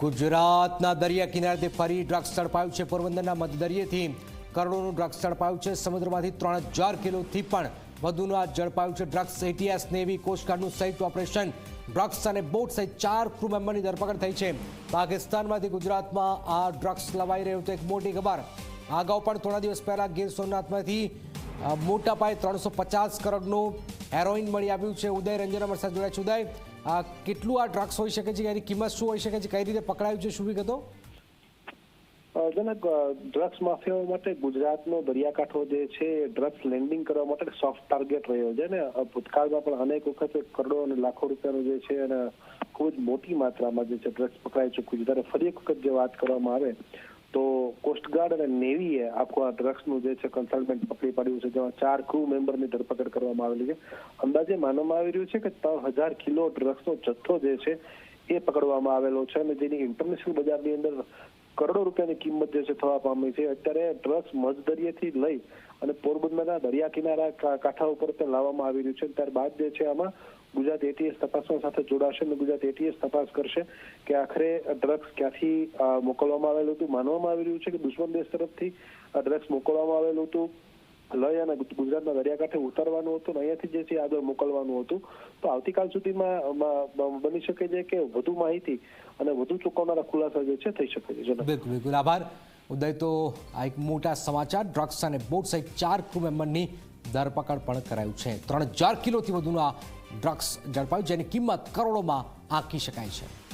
ગુજરાતના દરિયા કિનારેથી ફરી ડ્રગ્સ ઝડપાયું છે. પોરબંદરના મધદરિયેથી કરોડોનું ડ્રગ્સ ઝડપાયું છે. સમુદ્રમાંથી ત્રણ હજાર કિલોથી પણ વધુનું આ ઝડપાયું છે. ડ્રગ્સ એટીએસ નેવી કોસ્ટગાર્ડનું સંયુક્ત ઓપરેશન ડ્રગ્સ અને બોટ સહિત ચાર ક્રૂ મેમ્બરની ધરપકડ થઈ છે. પાકિસ્તાનમાંથી ગુજરાતમાં આ ડ્રગ્સ લવાઈ રહ્યું તો એક મોટી ખબર. અગાઉ પણ થોડા દિવસ પહેલા ગીર સોમનાથમાંથી મોટા પાયે ત્રણસો પચાસ કરોડનું હેરોઇન મળી આવ્યું છે ઉદય, રંજન અમારી સાથે જોડાયા છે. ઉદય કેટલું આ ડ્રગ્સ હોઈ શકે છે એની કિંમત શું હોઈ શકે છે? કઈ રીતે પકડાયું છે? શું વિગતો? જનક ડ્રગ્સ માફિયાઓ માટે ગુજરાતનો દરિયાકાંઠો જે છે, ડ્રગ્સ લેન્ડિંગ કરવા માટે સોફ્ટ ટાર્ગેટ રહ્યો છે ને ભૂતકાળમાં પણ અનેક વખત કરોડો અને લાખો રૂપિયાનો જે છે અને ખૂબ જ મોટી માત્રામાં જે છે ડ્રગ્સ પકડાય છે. ત્યારે ફરી એક વખત જે વાત કરવામાં આવે તો કોસ્ટગાર્ડ અને નેવીએ આખું આ ડ્રગ્સનું જે છે કન્સલ્ટમેન્ટ પકડી પાડ્યું છે, જેમાં ચાર ક્રૂ મેમ્બરની ધરપકડ કરવામાં આવેલી છે. અંદાજે માનવામાં આવી રહ્યું છે કે ત્રણ હજાર કિલો ડ્રગ્સનો જથ્થો જે છે એ પકડવામાં આવેલો છે અને જેની ઇન્ટરનેશનલ બજારની અંદર કરોડો રૂપિયાની કિંમત જે છે થવા પામી છે. અત્યારે ડ્રગ્સ મજદરીએથી લઈ અને પોરબંદરના દરિયા કિનારા કાંઠા ઉપર તે લાવવામાં આવી રહ્યું છે. ત્યારબાદ જે છે આમાં ગુજરાત એટીએસ તપાસમાં સાથે જોડાશે અને ગુજરાત એટીએસ તપાસ કરશે કે આખરે ડ્રગ્સ ક્યાંથી મોકલવામાં આવેલું હતું. માનવામાં આવી રહ્યું છે કે દુશ્મન દેશ તરફથી ડ્રગ્સ મોકલવામાં આવેલું હતું. લઈ અને ગુજરાતના દરિયાકાંઠે ઉતારવાનું હતું અને અહીંયાથી જે છે આગળ મોકલવાનું હતું. તો આવતીકાલ સુધીમાં બની શકે છે કે વધુ માહિતી અને વધુ ચૂકવનારા ખુલાસા જે છે થઈ શકે છે. બિલકુલ બિલકુલ. આભાર. ઉદય, તો આ એક મોટા સમાચાર. ડ્રગ્સ અને બોટ સહિત ચાર ક્રૂ મેમ્બરની ધરપકડ પણ કરાયું છે. ત્રણ હજાર કિલોથી વધુનું ડ્રગ્સ ઝડપાયું, જેની કિંમત કરોડોમાં આંકી શકાય છે.